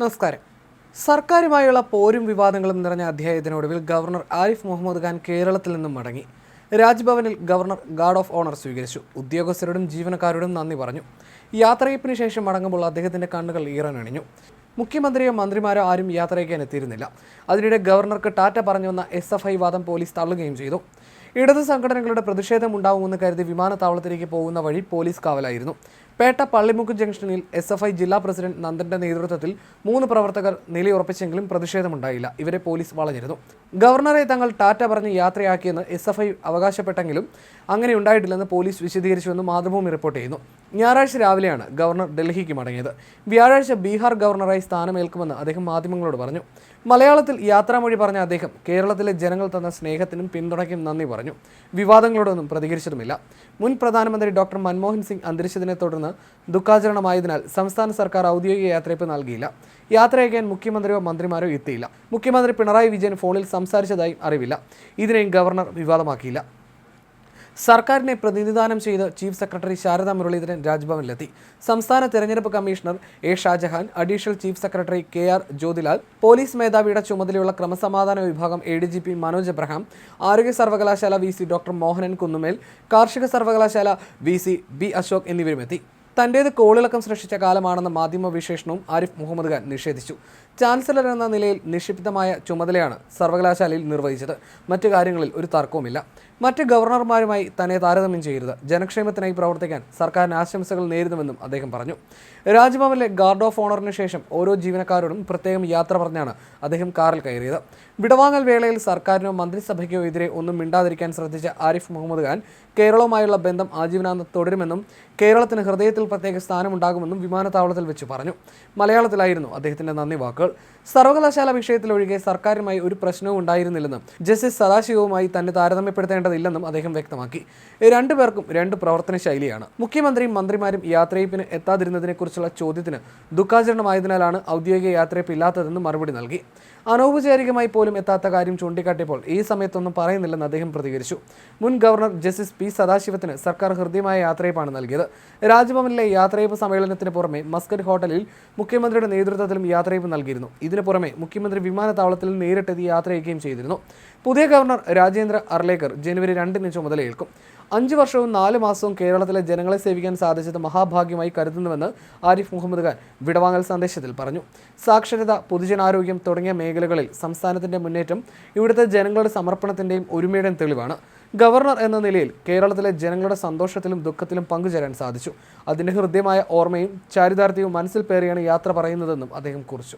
നമസ്കാരം. സർക്കാരുമായുള്ള പോരും വിവാദങ്ങളും നിറഞ്ഞ അധ്യായത്തിനൊടുവിൽ ഗവർണർ ആരിഫ് മുഹമ്മദ് ഖാൻ കേരളത്തിൽ നിന്നും മടങ്ങി. രാജ്ഭവനിൽ ഗവർണർ ഗാർഡ് ഓഫ് ഓണർ സ്വീകരിച്ചു. ഉദ്യോഗസ്ഥരോടും ജീവനക്കാരോടും നന്ദി പറഞ്ഞു. യാത്രയപ്പിന് ശേഷം മടങ്ങുമ്പോൾ അദ്ദേഹത്തിന്റെ കണ്ണുകൾ ഈറനണിഞ്ഞു. മുഖ്യമന്ത്രിയോ മന്ത്രിമാരോ ആരും യാത്രയ്ക്കാൻ എത്തിയിരുന്നില്ല. അതിനിടെ ഗവർണർക്ക് ടാറ്റ പറഞ്ഞു വന്ന എസ് എഫ് ഐ വാദം പോലീസ് തള്ളുകയും ചെയ്തു. ഇടതു സംഘടനകളുടെ പ്രതിഷേധം ഉണ്ടാവുമെന്ന് കരുതി വിമാനത്താവളത്തിലേക്ക് പോകുന്ന വഴി പോലീസ് കാവലായിരുന്നു. പേട്ട പള്ളിമുക്ക് ജംഗ്ഷനിൽ എസ് എഫ് ഐ ജില്ലാ പ്രസിഡന്റ് നന്ദന്റെ നേതൃത്വത്തിൽ മൂന്ന് പ്രവർത്തകർ നിലയുറപ്പിച്ചെങ്കിലും പ്രതിഷേധമുണ്ടായില്ല. ഇവരെ പോലീസ് വളഞ്ഞിരുന്നു. ഗവർണറെ തങ്ങൾ ടാറ്റ പറഞ്ഞ് യാത്രയാക്കിയെന്ന് എസ് എഫ് ഐ അവകാശപ്പെട്ടെങ്കിലും അങ്ങനെ ഉണ്ടായിട്ടില്ലെന്ന് പോലീസ് വിശദീകരിച്ചുവെന്ന് മാതൃഭൂമി റിപ്പോർട്ട് ചെയ്യുന്നു. ഞായറാഴ്ച രാവിലെയാണ് ഗവർണർ ഡൽഹിക്ക് മടങ്ങിയത്. വ്യാഴാഴ്ച ബീഹാർ ഗവർണറായി സ്ഥാനമേൽക്കുമെന്ന് അദ്ദേഹം മാധ്യമങ്ങളോട് പറഞ്ഞു. മലയാളത്തിൽ യാത്രാമൊഴി പറഞ്ഞ അദ്ദേഹം കേരളത്തിലെ ജനങ്ങൾ തന്ന സ്നേഹത്തിനും പിന്തുണയ്ക്കും നന്ദി പറഞ്ഞു. വിവാദങ്ങളോടൊന്നും പ്രതികരിച്ചതുമില്ല മുൻ പ്രധാനമന്ത്രി ഡോക്ടർ മൻമോഹൻ സിംഗ് അന്തരിച്ചതിനെ തുടർന്ന് ദുഃഖാചരണമായതിനാൽ സംസ്ഥാന സർക്കാർ ഔദ്യോഗിക യാത്രയപ്പ് നൽകിയില്ല. യാത്രയക്കാൻ മുഖ്യമന്ത്രിയോ മന്ത്രിമാരോ എത്തിയില്ല. മുഖ്യമന്ത്രി പിണറായി വിജയൻ ഫോണിൽ സംസാരിച്ചതായും അറിവില്ല. ഇതിനെയും ഗവർണർ വിവാദമാക്കിയില്ല. സർക്കാരിനെ പ്രതിനിധാനം ചെയ്ത് ചീഫ് സെക്രട്ടറി ശാരദാ മുരളീധരൻ രാജ്ഭവനിലെത്തി. സംസ്ഥാന തെരഞ്ഞെടുപ്പ് commissioner A Shajahan additional chief secretary K R Jyothilal police മേധാവിയുടെ ചുമതലയുള്ള ക്രമസമാധാന വിഭാഗം A D G P Manoj Abraham ആരോഗ്യ സർവകലാശാല V C doctor Mohanan Kunnummel കാർഷിക സർവകലാശാല വി സി ബി അശോക് എന്നിവരുമെത്തി. തന്റേത് കോളിളക്കം സൃഷ്ടിച്ച കാലമാണെന്ന മാധ്യമ വിശേഷണവും ആരിഫ് മുഹമ്മദ് ഖാൻ നിഷേധിച്ചു. ചാൻസലർ എന്ന നിലയിൽ നിക്ഷിപ്തമായ ചുമതലയാണ് സർവകലാശാലയിൽ നിർവഹിച്ചത്. മറ്റു കാര്യങ്ങളിൽ ഒരു തർക്കവുമില്ല. മറ്റ് ഗവർണർമാരുമായി തന്നെ താരതമ്യം ചെയ്യരുത്. ജനക്ഷേമത്തിനായി പ്രവർത്തിക്കാൻ സർക്കാരിന് ആശംസകൾ നേരിടുമെന്നും അദ്ദേഹം പറഞ്ഞു. രാജ്ഭവനിലെ ഗാർഡ് ഓഫ് ഓണറിന് ശേഷം ഓരോ ജീവനക്കാരോടും പ്രത്യേകം യാത്ര പറഞ്ഞാണ് അദ്ദേഹം കാറിൽ കയറിയത്. വിടവാങ്ങൽ വേളയിൽ സർക്കാരിനോ മന്ത്രിസഭയ്ക്കോ എതിരെ ഒന്നും മിണ്ടാതിരിക്കാൻ ശ്രദ്ധിച്ച ആരിഫ് മുഹമ്മദ് ഖാൻ കേരളവുമായുള്ള ബന്ധം ആജീവനാന്തം തുടരുമെന്നും കേരളത്തിന് ഹൃദയത്തിൽ പ്രത്യേക സ്ഥാനമുണ്ടാകുമെന്നും വിമാനത്താവളത്തിൽ വെച്ച് പറഞ്ഞു. മലയാളത്തിലായിരുന്നു അദ്ദേഹത്തിന്റെ നന്ദി വാക്കുകൾ. സർവകലാശാല വിഷയത്തിലൊഴികെ സർക്കാരുമായി ഒരു പ്രശ്നവും ഉണ്ടായിരുന്നില്ലെന്നും ജസ്റ്റിസ് സദാശിവവുമായി തന്നെ താരതമ്യപ്പെടുത്തേണ്ടതില്ലെന്നും അദ്ദേഹം വ്യക്തമാക്കി. രണ്ടുപേർക്കും രണ്ട് പ്രവർത്തന ശൈലിയാണ്. മുഖ്യമന്ത്രിയും മന്ത്രിമാരും യാത്രയപ്പിന് എത്താതിരുന്നതിനെക്കുറിച്ചുള്ള ചോദ്യത്തിന് ദുഃഖാചരണമായതിനാലാണ് ഔദ്യോഗിക യാത്രയപ്പ് ഇല്ലാത്തതെന്ന് മറുപടി നൽകി. അനൗപചാരികമായി പോലും എത്താത്ത കാര്യം ചൂണ്ടിക്കാട്ടിയപ്പോൾ ഈ സമയത്തൊന്നും പറയുന്നില്ലെന്ന് അദ്ദേഹം പ്രതികരിച്ചു. മുൻ ഗവർണർ ജസ്റ്റിസ് പി സദാശിവത്തിന് സർക്കാർ ഹൃദ്യമായ യാത്രയപ്പാണ് നൽകിയത്. രാജ്ഭവനിലെ യാത്രയപ്പ് സമ്മേളനത്തിന് പുറമെ മസ്കറ്റ് ഹോട്ടലിൽ മുഖ്യമന്ത്രിയുടെ നേതൃത്വത്തിലും യാത്രയപ്പ് നൽകിയിരുന്നു. ഇതിനു പുറമെ മുഖ്യമന്ത്രി വിമാനത്താവളത്തിൽ നേരിട്ടെത്തി യാത്രയക്കുകയും ചെയ്തിരുന്നു. പുതിയ ഗവർണർ രാജേന്ദ്ര അർലേക്കർ ജനുവരി രണ്ടിന് ചുമതലയേൽക്കും അഞ്ച് വർഷവും നാല് മാസവും കേരളത്തിലെ ജനങ്ങളെ സേവിക്കാൻ സാധിച്ചത് മഹാഭാഗ്യമായി കരുതുന്നുവെന്ന് ആരിഫ് മുഹമ്മദ് ഖാൻ വിടവാങ്ങൽ സന്ദേശത്തിൽ പറഞ്ഞു. സാക്ഷരത പൊതുജനാരോഗ്യം തുടങ്ങിയ മേഖലകളിൽ സംസ്ഥാനത്തിന്റെ മുന്നേറ്റം ഇവിടുത്തെ ജനങ്ങളുടെ സമർപ്പണത്തിന്റെയും ഒരുമയുടെയും തെളിവാണ്. ഗവർണർ എന്ന നിലയിൽ കേരളത്തിലെ ജനങ്ങളുടെ സന്തോഷത്തിലും ദുഃഖത്തിലും പങ്കുചേരാൻ സാധിച്ചു. അതിന്റെ ഹൃദ്യമായ ഓർമ്മയും ചാരിതാർത്ഥ്യവും മനസ്സിൽ പേറിയാണ് യാത്ര പറയുന്നതെന്നും അദ്ദേഹം കുറിച്ചു.